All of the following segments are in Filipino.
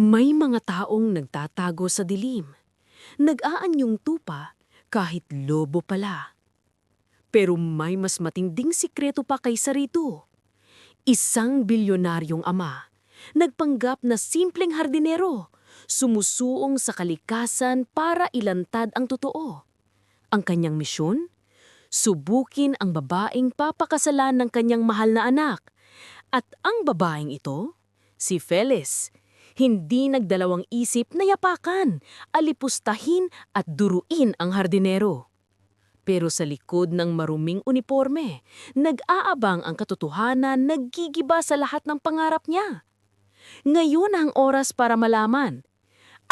May mga taong nagtatago sa dilim. Nag-aanyong tupa kahit lobo pala. Pero may mas matinding sikreto pa kaysa rito. Isang bilyonaryong ama, nagpanggap na simpleng hardinero, sumusuong sa kalikasan para ilantad ang totoo. Ang kanyang misyon? Subukin ang babaeng papakasalan ng kanyang mahal na anak. At ang babaeng ito, si Felis, hindi nagdalawang isip na yapakan, alipustahin at duruin ang hardinero. Pero sa likod ng maruming uniforme, nag-aabang ang katotohanan naggigiba sa lahat ng pangarap niya. Ngayon ang oras para malaman,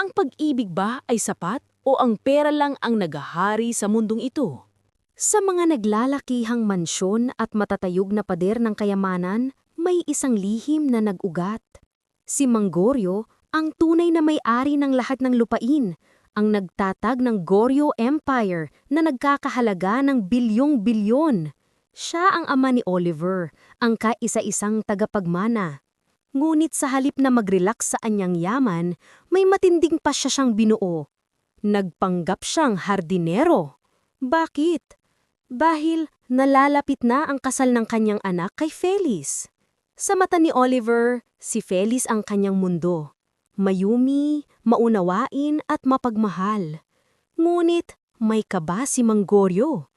ang pag-ibig ba ay sapat o ang pera lang ang nagahari sa mundong ito? Sa mga naglalakihang mansyon at matatayog na pader ng kayamanan, may isang lihim na nag-ugat. Si Mangorio, ang tunay na may-ari ng lahat ng lupain, ang nagtatag ng Goryeo Empire na nagkakahalaga ng bilyong-bilyon. Siya ang ama ni Oliver, ang kaisa-isang tagapagmana. Ngunit sa halip na mag-relax sa anyang yaman, may matinding pa siya siyang binuo. Nagpanggap siyang hardinero. Bakit? Dahil nalalapit na ang kasal ng kanyang anak kay Felis. Sa mata ni Oliver, si Felis ang kanyang mundo. Mayumi, maunawain at mapagmahal. Ngunit may kaba si Manggorio.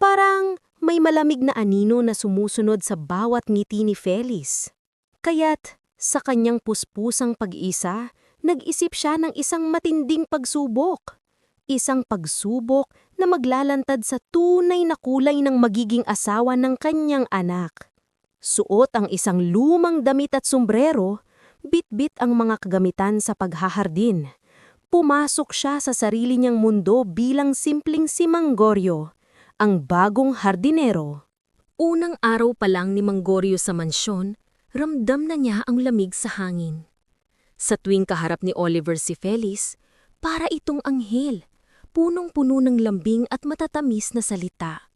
Parang may malamig na anino na sumusunod sa bawat ngiti ni Felis. Kaya't sa kanyang puspusang pag-isa, nag-isip siya ng isang matinding pagsubok. Isang pagsubok na maglalantad sa tunay na kulay ng magiging asawa ng kanyang anak. Suot ang isang lumang damit at sombrero, bit-bit ang mga kagamitan sa paghahardin. Pumasok siya sa sarili niyang mundo bilang simpleng si Manggorio, ang bagong hardinero. Unang araw pa lang ni Manggorio sa mansyon, ramdam na niya ang lamig sa hangin. Sa tuwing kaharap ni Oliver si Felis, para itong anghel, punong-puno ng lambing at matatamis na salita.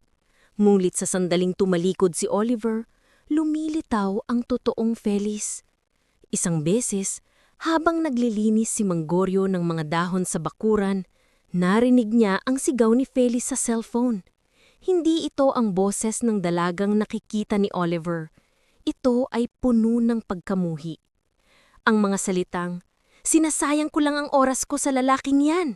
Ngunit sa sandaling tumalikod si Oliver, lumilitaw ang totoong Felis. Isang beses, habang naglilinis si Manggorio ng mga dahon sa bakuran, narinig niya ang sigaw ni Felis sa cellphone. Hindi ito ang boses ng dalagang nakikita ni Oliver. Ito ay puno ng pagkamuhi. Ang mga salitang, sinasayang ko lang ang oras ko sa lalaking yan.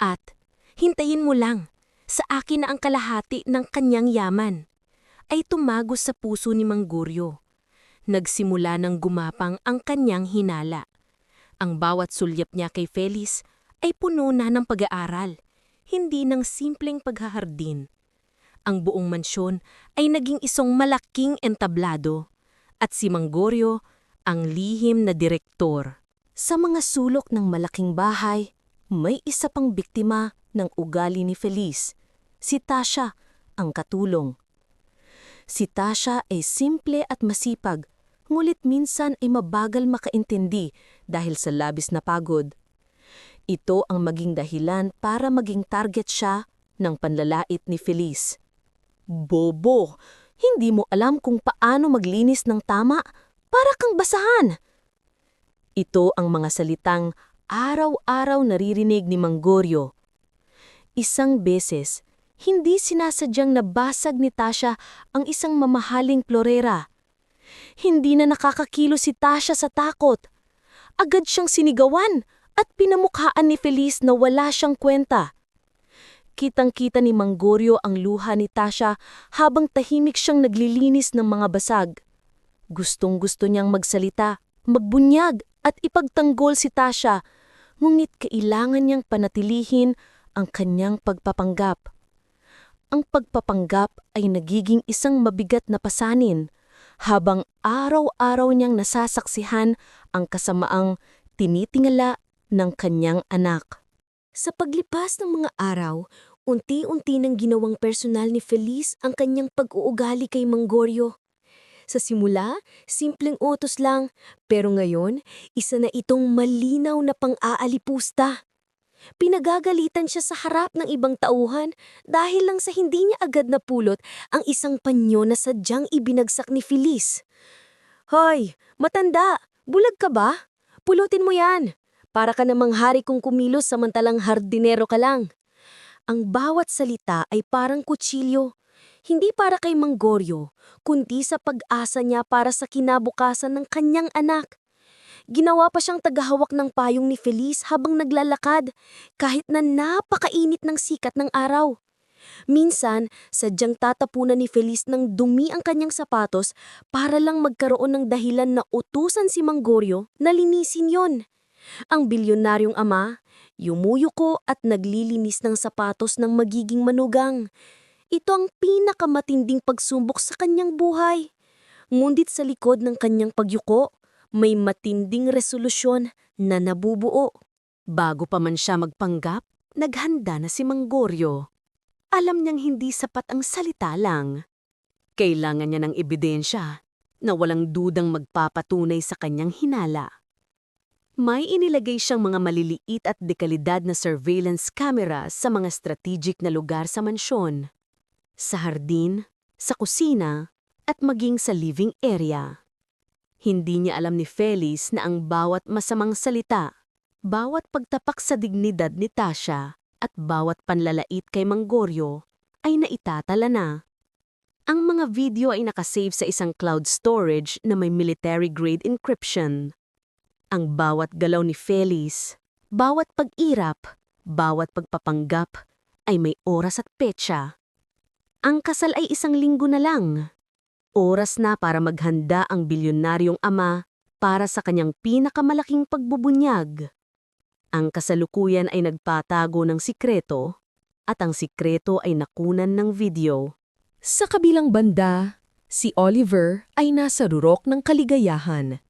At, hintayin mo lang, sa akin na ang kalahati ng kanyang yaman, ay tumagos sa puso ni Manggurio. Nagsimula ng gumapang ang kanyang hinala. Ang bawat sulyap niya kay Felis ay puno na ng pag-aaral, hindi ng simpleng paghahardin. Ang buong mansyon ay naging isang malaking entablado, at si Manggorio ang lihim na direktor. Sa mga sulok ng malaking bahay, may isa pang biktima ng ugali ni Feliz, si Tasha, ang katulong. Si Tasha ay simple at masipag, ngulit minsan ay mabagal makaintindi dahil sa labis na pagod. Ito ang maging dahilan para maging target siya ng panlalait ni Feliz. Bobo, hindi mo alam kung paano maglinis ng tama para kang basahan. Ito ang mga salitang araw-araw naririnig ni Manggorio. Isang beses, hindi sinasadyang nabasag ni Tasha ang isang mamahaling florera. Hindi na nakakakilo si Tasha sa takot. Agad siyang sinigawan at pinamukhaan ni Feliz na wala siyang kwenta. Kitang-kita ni Manggorio ang luha ni Tasha habang tahimik siyang naglilinis ng mga basag. Gustong-gusto niyang magsalita, magbunyag at ipagtanggol si Tasha ngunit kailangan niyang panatilihin ang kanyang pagpapanggap. Ang pagpapanggap ay nagiging isang mabigat na pasanin habang araw-araw niyang nasasaksihan ang kasamaang tinitingala ng kanyang anak. Sa paglipas ng mga araw, unti-unti nang ginawang personal ni Feliz ang kanyang pag-uugali kay Manggorio. Sa simula, simpleng utos lang, pero ngayon, isa na itong malinaw na pang-aalipusta. Pinagagalitan siya sa harap ng ibang tauhan dahil lang sa hindi niya agad napulot ang isang panyo na sadyang ibinagsak ni Feliz. Hoy, matanda, bulag ka ba? Pulutin mo yan. Para ka namang hari kong kumilos samantalang hardinero ka lang. Ang bawat salita ay parang kutsilyo. Hindi para kay Manggoryo, kundi sa pag-asa niya para sa kinabukasan ng kanyang anak. Ginawa pa siyang tagahawak ng payong ni Feliz habang naglalakad, kahit na napakainit ng sikat ng araw. Minsan, sadyang tatapunan ni Feliz ng dumi ang kanyang sapatos para lang magkaroon ng dahilan na utusan si Manggoryo na linisin yon. Ang bilyonaryong ama, yumuyuko at naglilinis ng sapatos ng magiging manugang. Ito ang pinakamatinding pagsumbok sa kanyang buhay. Ngunit sa likod ng kanyang pagyuko, may matinding resolusyon na nabubuo. Bago pa man siya magpanggap, naghanda na si Manggoryo. Alam niyang hindi sapat ang salita lang. Kailangan niya ng ebidensya na walang dudang magpapatunay sa kanyang hinala. May inilagay siyang mga maliliit at dekalidad na surveillance camera sa mga strategic na lugar sa mansyon. Sa hardin, sa kusina, at maging sa living area. Hindi niya alam ni Feliz na ang bawat masamang salita, bawat pagtapak sa dignidad ni Tasha, at bawat panlalait kay Manggoryo ay naitatala na. Ang mga video ay nakasave sa isang cloud storage na may military-grade encryption. Ang bawat galaw ni Feliz, bawat pag-irap, bawat pagpapanggap ay may oras at petsa. Ang kasal ay isang linggo na lang. Oras na para maghanda ang bilyonaryong ama para sa kanyang pinakamalaking pagbubunyag. Ang kasalukuyan ay nagpatago ng sikreto at ang sikreto ay nakunan ng video. Sa kabilang banda, si Oliver ay nasa rurok ng kaligayahan.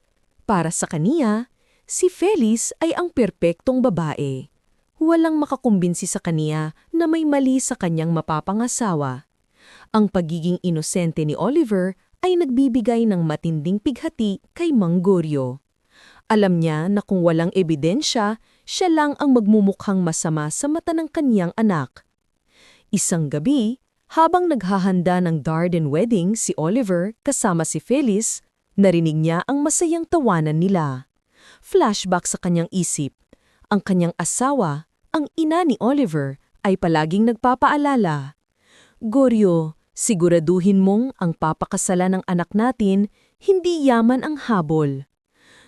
Para sa kaniya, si Feliz ay ang perpektong babae. Walang makakumbinsi sa kaniya na may mali sa kanyang mapapangasawa. Ang pagiging inosente ni Oliver ay nagbibigay ng matinding pighati kay Manggoryo. Alam niya na kung walang ebidensya, siya lang ang magmumukhang masama sa mata ng kaniyang anak. Isang gabi, habang naghahanda ng Darden wedding si Oliver kasama si Feliz, narinig niya ang masayang tawanan nila. Flashback sa kanyang isip. Ang kanyang asawa, ang ina ni Oliver, ay palaging nagpapaalala. Goryo, siguraduhin mong ang papakasala ng anak natin, hindi yaman ang habol.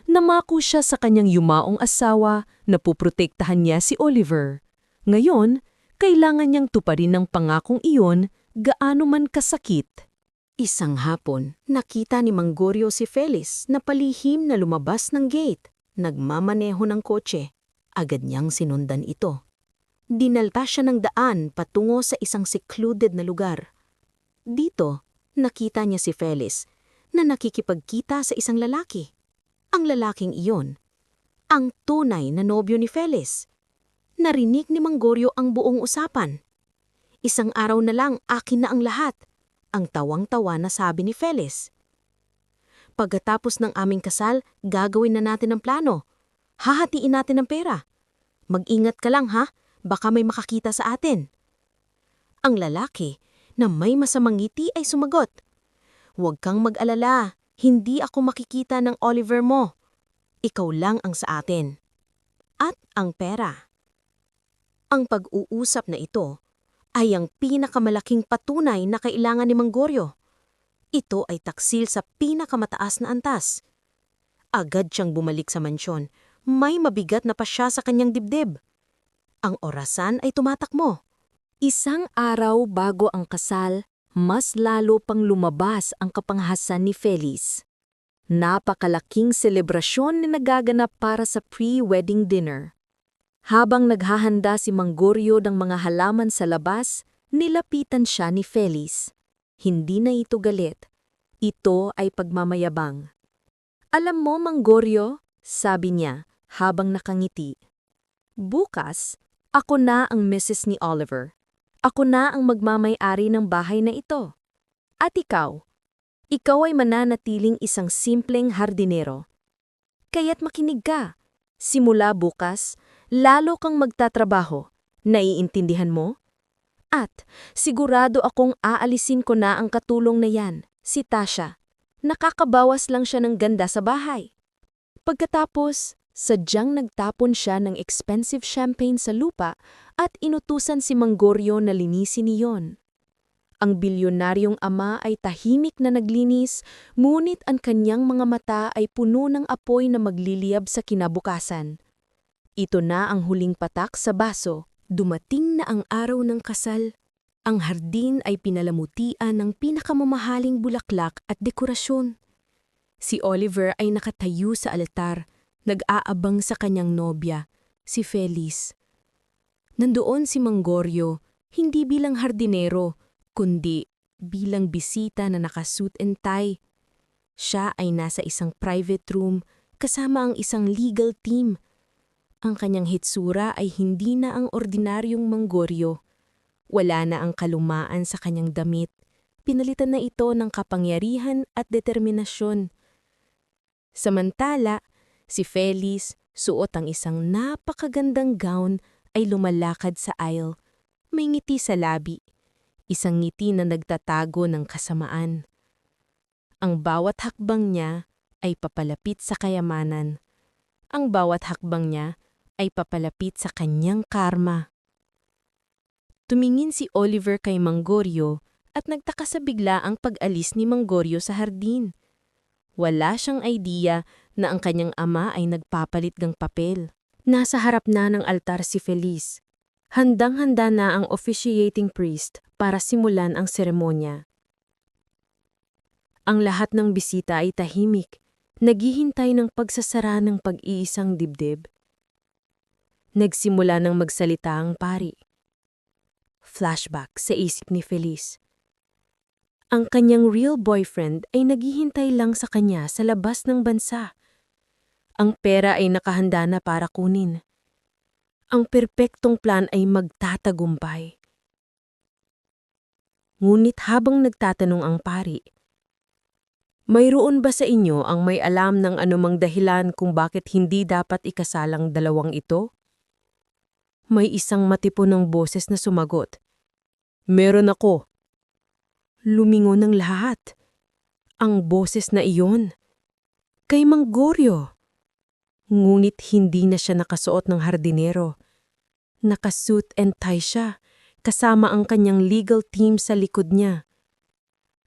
Namako siya sa kanyang yumaong asawa na puprotektahan niya si Oliver. Ngayon, kailangan niyang tuparin ng pangakong iyon gaano man kasakit. Isang hapon, nakita ni Manggoryo si Feliz na palihim na lumabas ng gate. Nagmamaneho ng kotse. Agad niyang sinundan ito. Dinalta siya ng daan patungo sa isang secluded na lugar. Dito, nakita niya si Feliz na nakikipagkita sa isang lalaki. Ang lalaking iyon, ang tunay na nobyo ni Feliz. Narinig ni Manggoryo ang buong usapan. Isang araw na lang akin na ang lahat. Ang tawang-tawa na sabi ni Feliz. Pagkatapos ng aming kasal, gagawin na natin ang plano. Hahatiin natin ang pera. Mag-ingat ka lang ha, baka may makakita sa atin. Ang lalaki na may masamang ngiti ay sumagot. Huwag kang mag-alala, hindi ako makikita ng Oliver mo. Ikaw lang ang sa atin. At ang pera. Ang pag-uusap na ito ay ang pinakamalaking patunay na kailangan ni Manggoryo. Ito ay taksil sa pinakamataas na antas. Agad siyang bumalik sa mansyon. May mabigat na pa siya sa kanyang dibdib. Ang orasan ay tumatakmo. Isang araw bago ang kasal, mas lalo pang lumabas ang kapanghasan ni Feliz. Napakalaking selebrasyon na nagaganap para sa pre-wedding dinner. Habang naghahanda si Manggoryo ng mga halaman sa labas, nilapitan siya ni Feliz. Hindi na ito galit. Ito ay pagmamayabang. Alam mo, Manggoryo, sabi niya habang nakangiti. Bukas, ako na ang Mrs. ni Oliver. Ako na ang magmamay-ari ng bahay na ito. At ikaw, ikaw ay mananatiling isang simpleng hardinero. Kaya't makinig ka. Simula bukas, lalo kang magtatrabaho. Naiintindihan mo? At sigurado akong aalisin ko na ang katulong na yan, si Tasha. Nakakabawas lang siya ng ganda sa bahay. Pagkatapos, Sadyang nagtapon siya ng expensive champagne sa lupa at inutusan si Manggorio na linisin iyon. Ang bilyonaryong ama ay tahimik na naglinis, ngunit ang kanyang mga mata ay puno ng apoy na magliliyab sa kinabukasan. Ito na ang huling patak sa baso. Dumating na ang araw ng kasal. Ang hardin ay pinalamutian ng pinakamamahaling bulaklak at dekorasyon. Si Oliver ay nakatayo sa altar, nag-aabang sa kanyang nobya, si Feliz. Nandoon si Manggorio, hindi bilang hardinero, kundi bilang bisita na nakasuit and tie. Siya ay nasa isang private room kasama ang isang legal team. Ang kanyang hitsura ay hindi na ang ordinaryong Manggorio. Wala na ang kalumaan sa kanyang damit. Pinalitan na ito ng kapangyarihan at determinasyon. Samantala, si Feliz, suot ang isang napakagandang gown, ay lumalakad sa aisle. May ngiti sa labi. Isang ngiti na nagtatago ng kasamaan. Ang bawat hakbang niya ay papalapit sa kayamanan. Ang bawat hakbang niya ay papalapit sa kanyang karma. Tumingin si Oliver kay Manggorio at nagtaka sa bigla ang pag-alis ni Manggorio sa hardin. Wala siyang idea na ang kanyang ama ay nagpapalit ng papel. Nasa harap na ng altar si Feliz. Handang-handa na ang officiating priest para simulan ang seremonya. Ang lahat ng bisita ay tahimik, naghihintay ng pagsasara ng pag-iisang dibdib. Nagsimula ng magsalita ang pari. Flashback sa isip ni Feliz. Ang kanyang real boyfriend ay naghihintay lang sa kanya sa labas ng bansa. Ang pera ay nakahanda na para kunin. Ang perpektong plan ay magtatagumpay. Ngunit habang nagtatanong ang pari, mayroon ba sa inyo ang may alam ng anumang dahilan kung bakit hindi dapat ikasalang dalawang ito? May isang matipon ng boses na sumagot. Meron ako. Lumingon ng lahat. Ang boses na iyon. Kay Manggorio. Ngunit hindi na siya nakasuot ng hardinero. Nakasuit and tie siya, kasama ang kanyang legal team sa likod niya.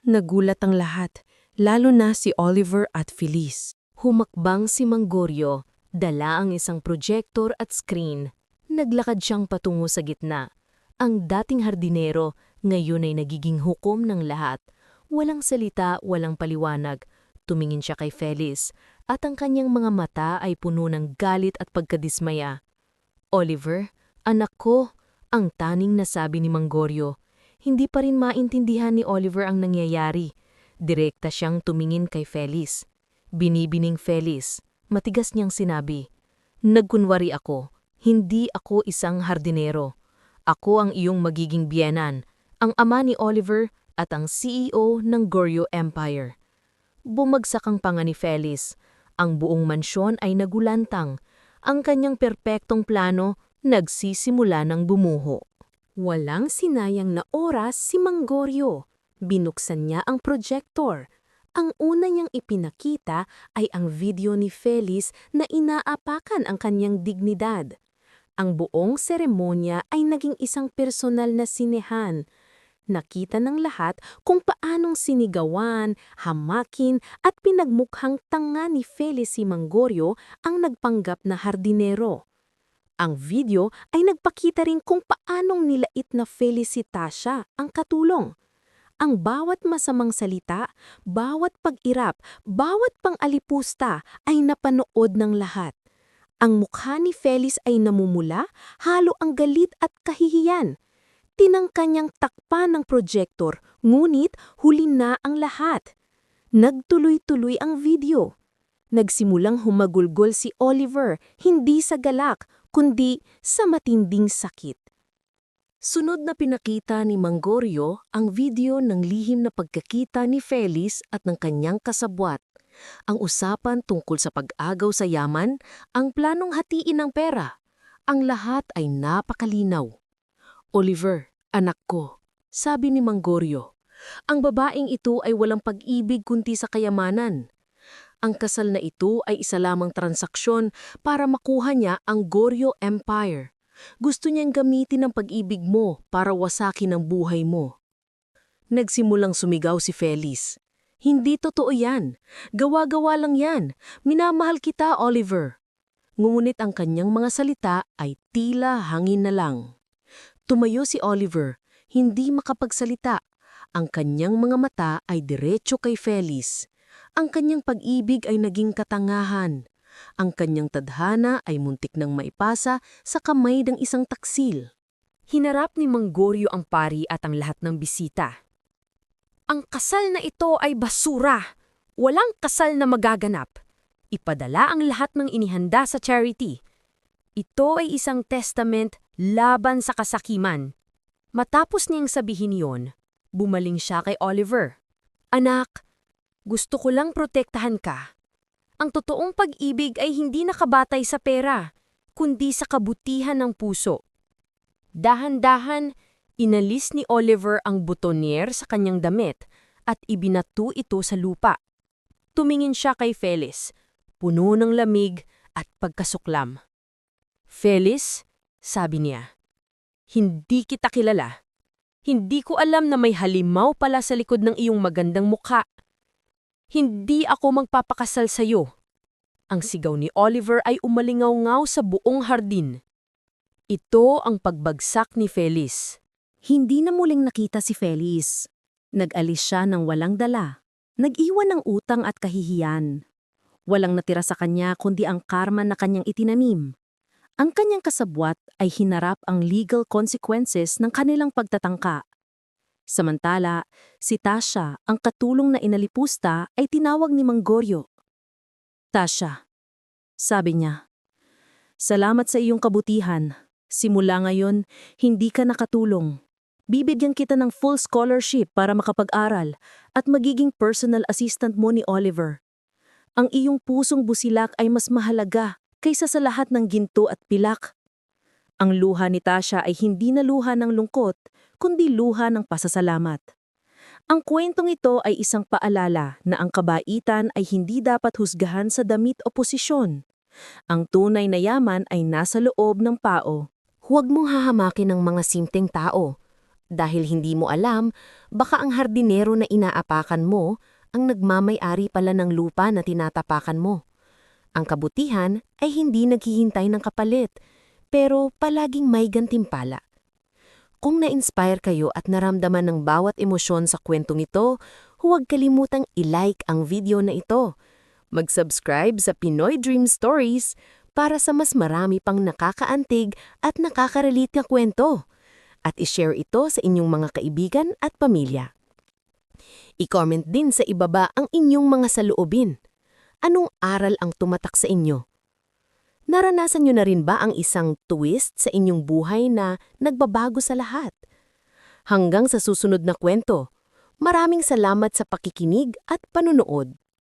Nagulat ang lahat, lalo na si Oliver at Feliz. Humakbang si Manggorio, dala ang isang projector at screen. Naglakad siyang patungo sa gitna. Ang dating hardinero ngayon ay nagiging hukom ng lahat. Walang salita, walang paliwanag. Tumingin siya kay Feliz at ang kanyang mga mata ay puno ng galit at pagkadismaya. Oliver, anak ko, ang taning nasabi ni Manggorio. Hindi pa rin maintindihan ni Oliver ang nangyayari. Direkta siyang tumingin kay Feliz. Binibining Feliz, matigas niyang sinabi, Nagkunwari ako, hindi ako isang hardinero. Ako ang iyong magiging biyenan, ang ama ni Oliver at ang CEO ng Goryeo Empire. Bumagsak ang panga ni Feliz. Ang buong mansyon ay nagulantang. Ang kanyang perpektong plano nagsisimula ng bumuho. Walang sinayang na oras si Manggorio. Binuksan niya ang projector. Ang una niyang ipinakita ay ang video ni Feliz na inaapakan ang kanyang dignidad. Ang buong seremonya ay naging isang personal na sinehan. Nakita ng lahat kung paanong sinigawan, hamakin at pinagmukhang tanga ni Feliz si Manggorio ang nagpanggap na hardinero. Ang video ay nagpakita rin kung paanong nilait na Felicitasya ang katulong. Ang bawat masamang salita, bawat pag-irap, bawat pang-alipusta ay napanood ng lahat. Ang mukha ni Feliz ay namumula, halo ang galit at kahihiyan. Tinangka niyang takpan ng projector, ngunit huli na ang lahat. Nagtuloy-tuloy ang video. Nagsimulang humagulgol si Oliver, hindi sa galak, kundi sa matinding sakit. Sunod na pinakita ni Manggorio ang video ng lihim na pagkakita ni Feliz at ng kanyang kasabwat. Ang usapan tungkol sa pag-agaw sa yaman, ang planong hatiin ng pera. Ang lahat ay napakalinaw. Oliver, anak ko, sabi ni Manggorio, ang babaeng ito ay walang pag-ibig kunti sa kayamanan. Ang kasal na ito ay isa lamang transaksyon para makuha niya ang Goryeo Empire. Gusto niyang gamitin ang pag-ibig mo para wasakin ang buhay mo. Nagsimulang sumigaw si Feliz. Hindi totoo yan. Gawa-gawa lang yan. Minamahal kita, Oliver. Ngunit ang kanyang mga salita ay tila hangin na lang. Tumayo si Oliver, hindi makapagsalita. Ang kanyang mga mata ay diretso kay Feliz. Ang kanyang pag-ibig ay naging katangahan. Ang kanyang tadhana ay muntik nang maipasa sa kamay ng isang taksil. Hinarap ni Manggoryo ang pari at ang lahat ng bisita. Ang kasal na ito ay basura. Walang kasal na magaganap. Ipadala ang lahat ng inihanda sa charity. Ito ay isang testament laban sa kasakiman. Matapos niyang sabihin yon, bumaling siya kay Oliver. Anak, gusto ko lang protektahan ka. Ang totoong pag-ibig ay hindi nakabatay sa pera, kundi sa kabutihan ng puso. Dahan-dahan, inalis ni Oliver ang butonier sa kanyang damit at ibinato ito sa lupa. Tumingin siya kay Felis, puno ng lamig at pagkasuklam. Felis, sabi niya, hindi kita kilala. Hindi ko alam na may halimaw pala sa likod ng iyong magandang mukha. Hindi ako magpapakasal sa iyo. Ang sigaw ni Oliver ay umalingaw-ngaw sa buong hardin. Ito ang pagbagsak ni Feliz. Hindi na muling nakita si Feliz. Nag-alis siya ng walang dala. Nag-iwan ng utang at kahihiyan. Walang natira sa kanya kundi ang karma na kanyang itinanim. Ang kanyang kasabwat ay hinarap ang legal consequences ng kanilang pagtatangka. Samantala, si Tasha, ang katulong na inalipusta, ay tinawag ni Manggoryo. Tasha, sabi niya, Salamat sa iyong kabutihan. Simula ngayon, hindi ka nakatulong. Bibigyan kita ng full scholarship para makapag-aral at magiging personal assistant mo ni Oliver. Ang iyong pusong busilak ay mas mahalaga kaysa sa lahat ng ginto at pilak. Ang luha ni Tasha ay hindi na luha ng lungkot, kundi luha ng pasasalamat. Ang kwentong ito ay isang paalala na ang kabaitan ay hindi dapat husgahan sa damit o posisyon. Ang tunay na yaman ay nasa loob ng pao. Huwag mong hahamakin ng mga simpleng tao. Dahil hindi mo alam, baka ang hardinero na inaapakan mo ang nagmamay-ari pala ng lupa na tinatapakan mo. Ang kabutihan ay hindi naghihintay ng kapalit, pero palaging may gantimpala. Kung na-inspire kayo at naramdaman ng bawat emosyon sa kwentong ito, huwag kalimutang i-like ang video na ito. Mag-subscribe sa Pinoy Dream Stories para sa mas marami pang nakakaantig at nakakarelit na kwento. At i-share ito sa inyong mga kaibigan at pamilya. I-comment din sa ibaba ang inyong mga saloobin. Anong aral ang tumatak sa inyo? Naranasan nyo na rin ba ang isang twist sa inyong buhay na nagbabago sa lahat? Hanggang sa susunod na kwento, maraming salamat sa pakikinig at panunood.